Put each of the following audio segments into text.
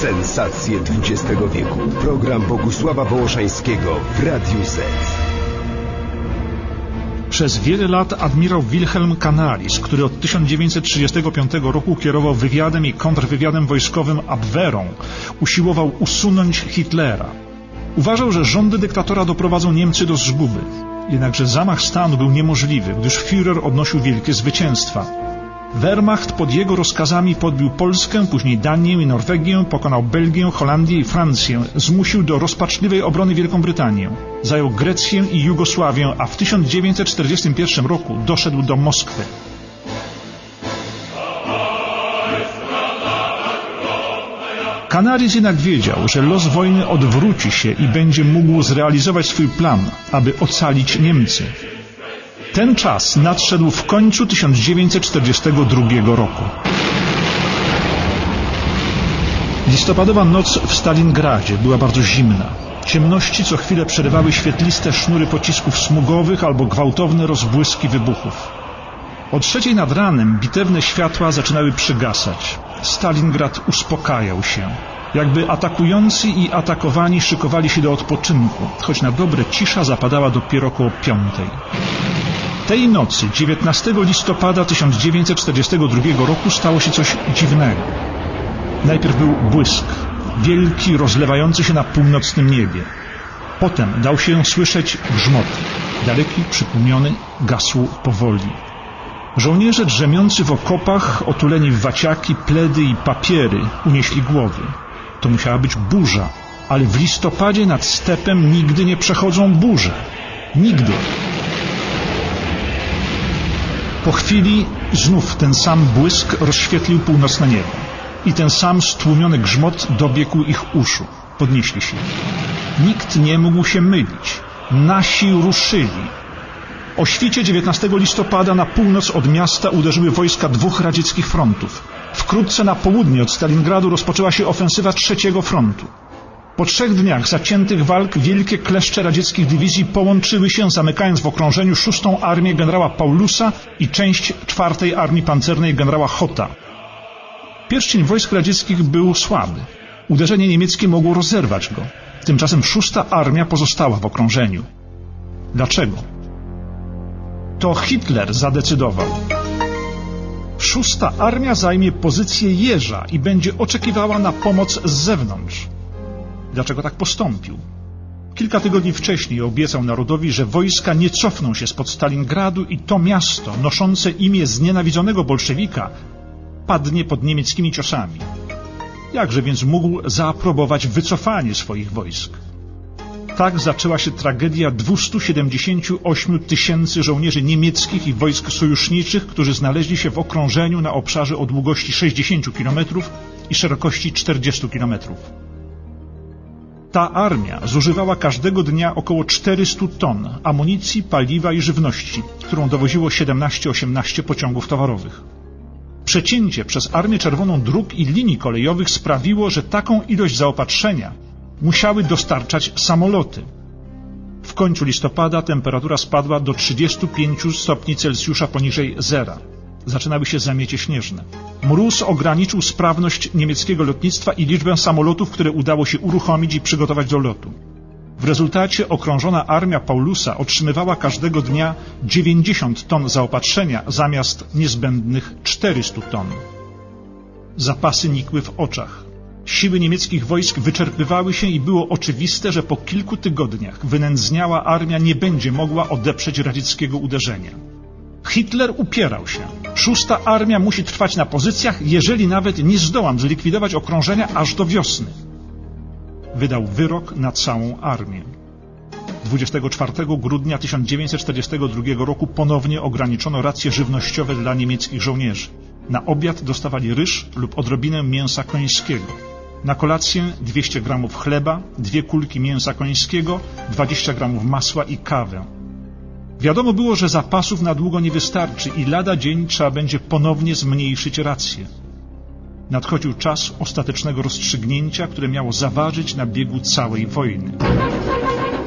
Sensacje XX wieku. Program Bogusława Wołoszańskiego w Radiu Z. Przez wiele lat admirał Wilhelm Canaris, który od 1935 roku kierował wywiadem i kontrwywiadem wojskowym Abwehrą, usiłował usunąć Hitlera. Uważał, że rządy dyktatora doprowadzą Niemcy do zguby. Jednakże zamach stanu był niemożliwy, gdyż Führer odnosił wielkie zwycięstwa. Wehrmacht pod jego rozkazami podbił Polskę, później Danię i Norwegię, pokonał Belgię, Holandię i Francję, zmusił do rozpaczliwej obrony Wielką Brytanię. Zajął Grecję i Jugosławię, a w 1941 roku doszedł do Moskwy. Canaris jednak wiedział, że los wojny odwróci się i będzie mógł zrealizować swój plan, aby ocalić Niemcy. Ten czas nadszedł w końcu 1942 roku. Listopadowa noc w Stalingradzie była bardzo zimna. Ciemności co chwilę przerywały świetliste sznury pocisków smugowych albo gwałtowne rozbłyski wybuchów. O trzeciej nad ranem bitewne światła zaczynały przygasać. Stalingrad uspokajał się. Jakby atakujący i atakowani szykowali się do odpoczynku, choć na dobre cisza zapadała dopiero koło piątej. Tej nocy, 19 listopada 1942 roku, stało się coś dziwnego. Najpierw był błysk, wielki, rozlewający się na północnym niebie. Potem dał się słyszeć grzmot, daleki, przytłumiony, gasł powoli. Żołnierze drzemiący w okopach, otuleni w waciaki, pledy i papiery, unieśli głowy. To musiała być burza, ale w listopadzie nad stepem nigdy nie przechodzą burze. Nigdy. Po chwili znów ten sam błysk rozświetlił północne niebo i ten sam stłumiony grzmot dobiegł ich uszu. Podnieśli się. Nikt nie mógł się mylić. Nasi ruszyli. O świcie 19 listopada na północ od miasta uderzyły wojska dwóch radzieckich frontów. Wkrótce na południe od Stalingradu rozpoczęła się ofensywa trzeciego frontu. Po trzech dniach zaciętych walk wielkie kleszcze radzieckich dywizji połączyły się, zamykając w okrążeniu szóstą armię generała Paulusa i część czwartej armii pancernej generała Hota. Pierścień wojsk radzieckich był słaby. Uderzenie niemieckie mogło rozerwać go. Tymczasem szósta armia pozostała w okrążeniu. Dlaczego? To Hitler zadecydował. Szósta armia zajmie pozycję jeża i będzie oczekiwała na pomoc z zewnątrz. Dlaczego tak postąpił? Kilka tygodni wcześniej obiecał narodowi, że wojska nie cofną się spod Stalingradu i to miasto, noszące imię znienawidzonego bolszewika, padnie pod niemieckimi ciosami. Jakże więc mógł zaaprobować wycofanie swoich wojsk? Tak zaczęła się tragedia 278 tysięcy żołnierzy niemieckich i wojsk sojuszniczych, którzy znaleźli się w okrążeniu na obszarze o długości 60 km i szerokości 40 km. Ta armia zużywała każdego dnia około 400 ton amunicji, paliwa i żywności, którą dowoziło 17-18 pociągów towarowych. Przecięcie przez Armię Czerwoną dróg i linii kolejowych sprawiło, że taką ilość zaopatrzenia musiały dostarczać samoloty. W końcu listopada temperatura spadła do 35 stopni Celsjusza poniżej zera. Zaczynały się zamiecie śnieżne. Mróz ograniczył sprawność niemieckiego lotnictwa i liczbę samolotów, które udało się uruchomić i przygotować do lotu. W rezultacie okrążona armia Paulusa otrzymywała każdego dnia 90 ton zaopatrzenia zamiast niezbędnych 400 ton. Zapasy nikły w oczach. Siły niemieckich wojsk wyczerpywały się i było oczywiste, że po kilku tygodniach wynędzniała armia nie będzie mogła odeprzeć radzieckiego uderzenia. Hitler upierał się. Szósta armia musi trwać na pozycjach, jeżeli nawet nie zdołam zlikwidować okrążenia aż do wiosny. Wydał wyrok na całą armię. 24 grudnia 1942 roku ponownie ograniczono racje żywnościowe dla niemieckich żołnierzy. Na obiad dostawali ryż lub odrobinę mięsa końskiego. Na kolację 200 gramów chleba, dwie kulki mięsa końskiego, 20 gramów masła i kawę. Wiadomo było, że zapasów na długo nie wystarczy i lada dzień trzeba będzie ponownie zmniejszyć rację. Nadchodził czas ostatecznego rozstrzygnięcia, które miało zaważyć na biegu całej wojny.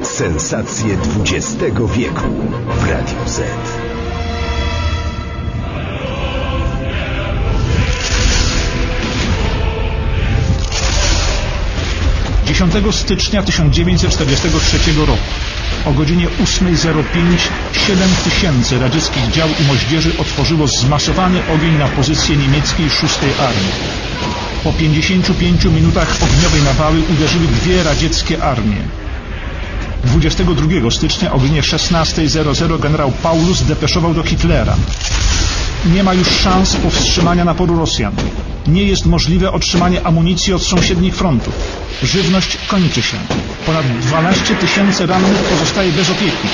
Sensacje XX wieku w Radiu Z. 10 stycznia 1943 roku o godzinie 8.05 7 tysięcy radzieckich dział i moździerzy otworzyło zmasowany ogień na pozycję niemieckiej 6 Armii. Po 55 minutach ogniowej nawały uderzyły dwie radzieckie armie. 22 stycznia o godzinie 16.00 generał Paulus depeszował do Hitlera. Nie ma już szans powstrzymania naporu Rosjan. Nie jest możliwe otrzymanie amunicji od sąsiednich frontów. Żywność kończy się. Ponad 12 tysięcy rannych pozostaje bez opieki.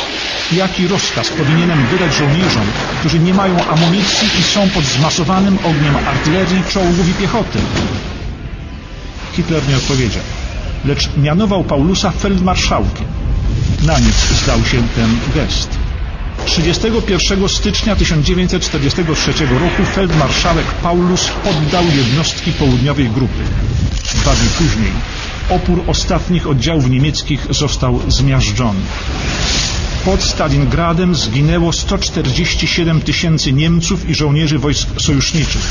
Jaki rozkaz powinienem wydać żołnierzom, którzy nie mają amunicji i są pod zmasowanym ogniem artylerii, czołgów i piechoty? Hitler nie odpowiedział, lecz mianował Paulusa feldmarszałkiem. Na nic zdał się ten gest. 31 stycznia 1943 roku feldmarszałek Paulus poddał jednostki południowej grupy. Dwa dni później opór ostatnich oddziałów niemieckich został zmiażdżony. Pod Stalingradem zginęło 147 tysięcy Niemców i żołnierzy wojsk sojuszniczych.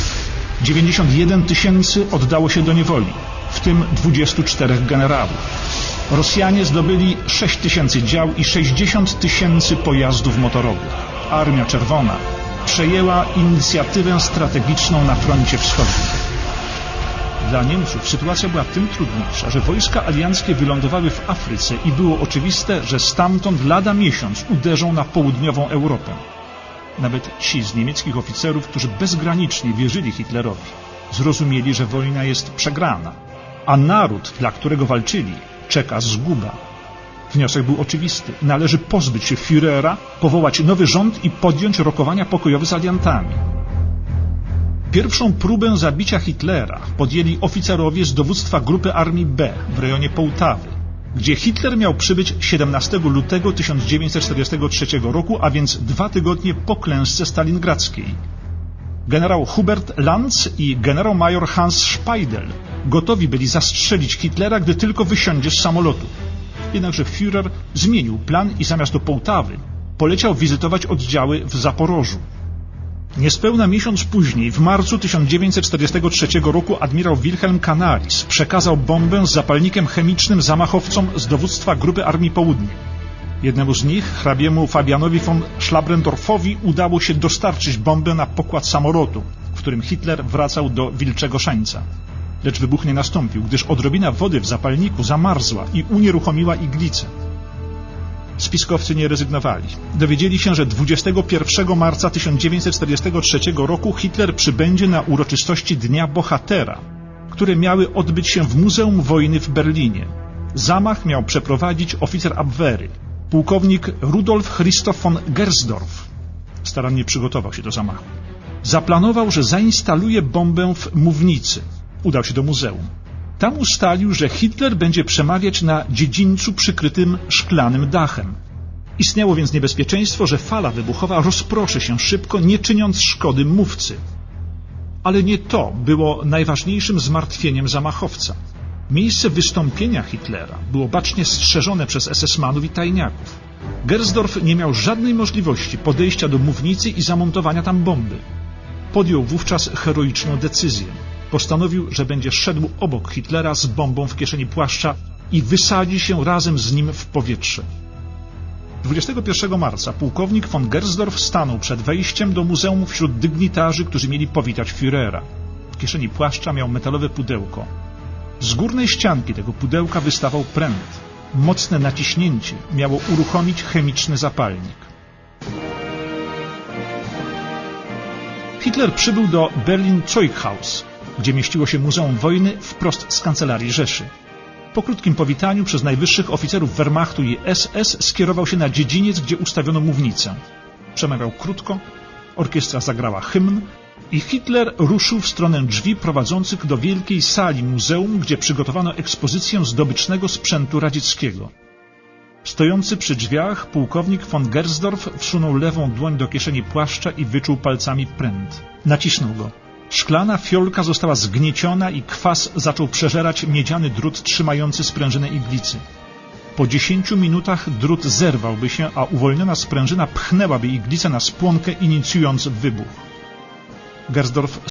91 tysięcy oddało się do niewoli, w tym 24 generałów. Rosjanie zdobyli 6 tysięcy dział i 60 tysięcy pojazdów motorowych. Armia Czerwona przejęła inicjatywę strategiczną na froncie wschodnim. Dla Niemców sytuacja była tym trudniejsza, że wojska alianckie wylądowały w Afryce i było oczywiste, że stamtąd lada miesiąc uderzą na południową Europę. Nawet ci z niemieckich oficerów, którzy bezgranicznie wierzyli Hitlerowi, zrozumieli, że wojna jest przegrana, a naród, dla którego walczyli, czeka zguba. Wniosek był oczywisty. Należy pozbyć się Führera, powołać nowy rząd i podjąć rokowania pokojowe z aliantami. Pierwszą próbę zabicia Hitlera podjęli oficerowie z dowództwa grupy Armii B w rejonie Połtawy, gdzie Hitler miał przybyć 17 lutego 1943 roku, a więc dwa tygodnie po klęsce stalingradzkiej. Generał Hubert Lanz i generał-major Hans Speidel gotowi byli zastrzelić Hitlera, gdy tylko wysiądzie z samolotu. Jednakże Führer zmienił plan i zamiast do Połtawy poleciał wizytować oddziały w Zaporożu. Niespełna miesiąc później, w marcu 1943 roku admirał Wilhelm Canaris przekazał bombę z zapalnikiem chemicznym zamachowcom z dowództwa Grupy Armii Południe. Jednemu z nich, hrabiemu Fabianowi von Schlabrendorfowi, udało się dostarczyć bombę na pokład samolotu, w którym Hitler wracał do Wilczego Szańca. Lecz wybuch nie nastąpił, gdyż odrobina wody w zapalniku zamarzła i unieruchomiła iglicę. Spiskowcy nie rezygnowali. Dowiedzieli się, że 21 marca 1943 roku Hitler przybędzie na uroczystości Dnia Bohatera, które miały odbyć się w Muzeum Wojny w Berlinie. Zamach miał przeprowadzić oficer Abwehry, pułkownik Rudolf Christoph von Gersdorf. Starannie przygotował się do zamachu. Zaplanował, że zainstaluje bombę w mównicy. Udał się do muzeum. Tam ustalił, że Hitler będzie przemawiać na dziedzińcu przykrytym szklanym dachem. Istniało więc niebezpieczeństwo, że fala wybuchowa rozproszy się szybko, nie czyniąc szkody mówcy. Ale nie to było najważniejszym zmartwieniem zamachowca. Miejsce wystąpienia Hitlera było bacznie strzeżone przez SS-manów i tajniaków. Gersdorf nie miał żadnej możliwości podejścia do mównicy i zamontowania tam bomby. Podjął wówczas heroiczną decyzję. Postanowił, że będzie szedł obok Hitlera z bombą w kieszeni płaszcza i wysadzi się razem z nim w powietrze. 21 marca pułkownik von Gersdorf stanął przed wejściem do muzeum wśród dygnitarzy, którzy mieli powitać Führera. W kieszeni płaszcza miał metalowe pudełko. Z górnej ścianki tego pudełka wystawał pręt. Mocne naciśnięcie miało uruchomić chemiczny zapalnik. Hitler przybył do Berlin Zeughaus, gdzie mieściło się Muzeum Wojny wprost z kancelarii Rzeszy. Po krótkim powitaniu przez najwyższych oficerów Wehrmachtu i SS skierował się na dziedziniec, gdzie ustawiono mównicę. Przemawiał krótko, orkiestra zagrała hymn i Hitler ruszył w stronę drzwi prowadzących do wielkiej sali muzeum, gdzie przygotowano ekspozycję zdobycznego sprzętu radzieckiego. Stojący przy drzwiach pułkownik von Gersdorf wsunął lewą dłoń do kieszeni płaszcza i wyczuł palcami pręt. Nacisnął go. Szklana fiolka została zgnieciona i kwas zaczął przeżerać miedziany drut trzymający sprężynę iglicy. Po dziesięciu minutach drut zerwałby się, a uwolniona sprężyna pchnęłaby iglicę na spłonkę, inicjując wybuch. Gersdorf